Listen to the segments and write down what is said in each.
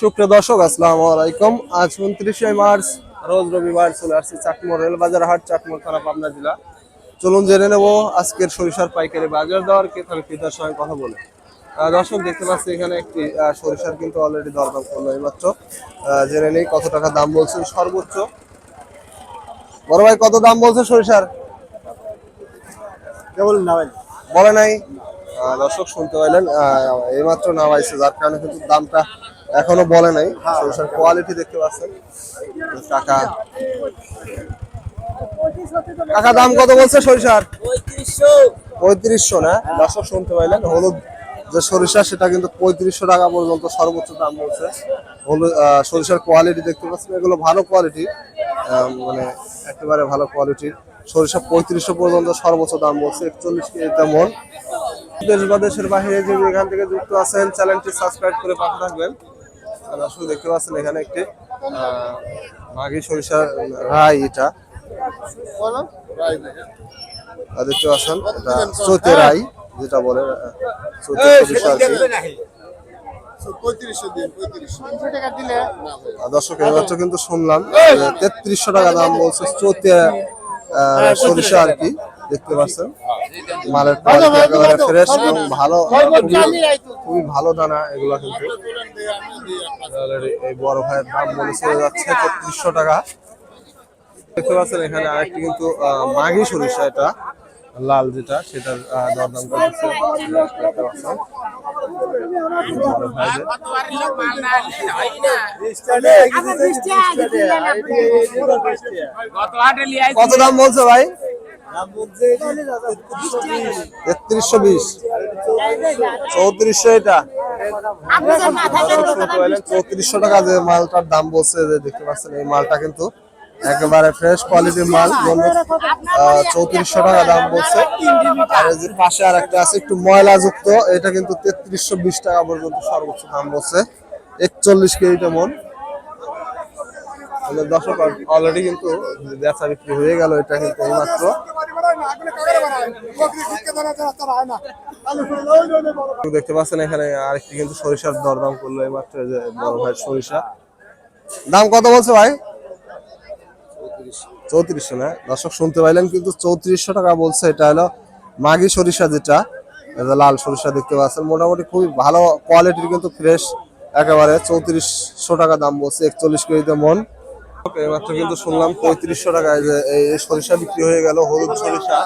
সুপ্রিয় দর্শক আসসালামু আলাইকুম। আজ উনত্রিশে মার্চ রোজ রবিবার চলে আসছি চাকমোর রেলবাজার হাট চাকমোর থানা পাবনা জেলা। চলুন জেনে নেব আজকের সরিষার পাইকারি বাজার দর ক্রেতার ক্রেতার সঙ্গে কথা বলে। দর্শক দেখতে পাচ্ছি এখানে একটি সরিষার কিন্তু অলরেডি দরদাম করল এইমাত্র জেনে নেই কত টাকা দাম বলছেন সর্বোচ্চ। বড় ভাই কত দাম বলছে সরিষার? কেবল না ভাই? বলে নাই। দর্শক শুনতে পাইলেন। এইমাত্র নামাইছে যার কারণে কিন্তু দামটা এখনও বলে নাই। সরিষার কোয়ালিটি দেখতে পাচ্ছেন। কাকা। কাকা দাম কত বলছে সরিষার? পঁয়ত্রিশশো না? দর্শক শুনতে পাইলেন হলুদ যে সরিষা সেটা কিন্তু পঁয়ত্রিশশো টাকা পর্যন্ত সর্বোচ্চ দাম বলছে। হলুদ সরিষার কোয়ালিটি দেখতে পাচ্ছেন এগুলো ভালো কোয়ালিটি মানে একেবারে ভালো কোয়ালিটির সরিষা পঁয়ত্রিশশো পর্যন্ত সর্বোচ্চ দাম বলছে একচল্লিশ কেজিতে মন দেশ বা দেশের বাইরে যে এখান থেকে যুক্ত আছেন চ্যানেলটি সাবস্ক্রাইব করে পাশে থাকবেন। দর্শক দেখতে পাচ্ছেন এখানে একটি আহ, মাঘি সরিষা রাই এটা। আর দেখতে পাচ্ছেন এটা চৈতে রাই যেটা বলে চৈতে সরিষা দর্শক কিন্তু শুনলাম তেত্রিশশো টাকা দাম বলছে চৈতে আহ, সরিষা আর কি। দেখতে পাচ্ছেন। মালের ফ্রেশ এবং ভালো খুবই- ভালো দানা এগুলো কিন্তু। এই বড় ভাইয়ের দাম বলে চলে যাচ্ছে তেত্রিশশো টাকা। দেখতে পাচ্ছেন এখানে আরেকটি কিন্তু আহ, মাঘি সরিষা এটা লাল যেটা সেটার আহ, দরদাম করতেছে। ভাইদের। কত দাম বলছে ভাই? তেত্রিশশো বিশ। চৌত্রিশশো চৌত্রিশশো টাকা যে মালটার দাম যে দেখতে পাচ্ছেন, এই মালটা কিন্তু একেবারে ফ্রেশ কোয়ালিটির মাল চৌত্রিশশো টাকা দাম আর পাশে আর একটা আছে, একটু ময়লা যুক্ত এটা কিন্তু তেত্রিশশো বিশ টাকা পর্যন্ত সর্বোচ্চ দাম বলছে। একচল্লিশ কেজিতে মন। দর্শক অলরেডি কিন্তু বেচা বিক্রি হয়ে গেল, এটা কিন্তু এইমাত্র। দেখতে পাচ্ছেন এখানে আরেকটি কিন্তু সরিষার দরদাম করল এই যে বড় ভাই সরিষা। দাম কত বলছে ভাই? চৌত্রিশশো না? দর্শক, শুনতে পাইলেন কিন্তু চৌত্রিশশো টাকা বলছে, এটা হলো মাগি সরিষা যেটা লাল সরিষা দেখতে পাচ্ছেন। মোটামুটি খুবই ভালো কোয়ালিটির কিন্তু ফ্রেশ একেবারে চৌত্রিশশো টাকা দাম বলছে, একচল্লিশ কেজিতে মন। এইমাত্র কিন্তু শুনলাম পঁয়ত্রিশশো টাকায় যে এই সরিষা বিক্রি হয়ে গেল হলুদ সরিষা।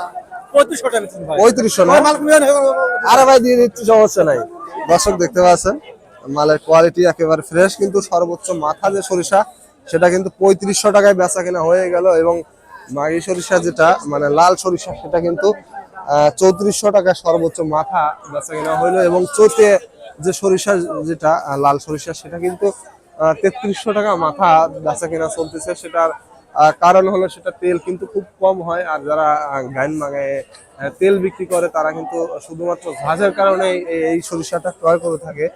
পঁয়ত্রিশশো না? আরে ভাই দিয়ে দিচ্ছি সমস্যা নাই। দর্শক দেখতে পাচ্ছেন মালের কোয়ালিটি একেবারে ফ্রেশ কিন্তু সর্বোচ্চ মাথা যে সরিষা সেটা কিন্তু পঁয়ত্রিশশো টাকায় বেচা কেনা হয়ে গেল এবং মাগি সরিষা যেটা মানে লাল সরিষা সেটা কিন্তু চৌত্রিশশো টাকায় সর্বোচ্চ মাথা বেচা কেনা হইল এবং চোতে যে সরিষা যেটা লাল সরিষা সেটা কিন্তু তেত্রিশশো টাকা মাথা বেচা কেনা চলতেছে। সেটার কারণ হলো সেটা তেল কিন্তু খুব কম হয়, আর যারা গাইন মাগায় তেল বিক্রি করে, তারা কিন্তু শুধুমাত্র ঝাঁঝের কারণে এই- সরিষাটা ক্রয় করে থাকে।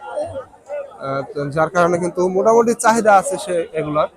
যার কারণে কিন্তু মোটামুটি চাহিদা আছে সে এগুলার।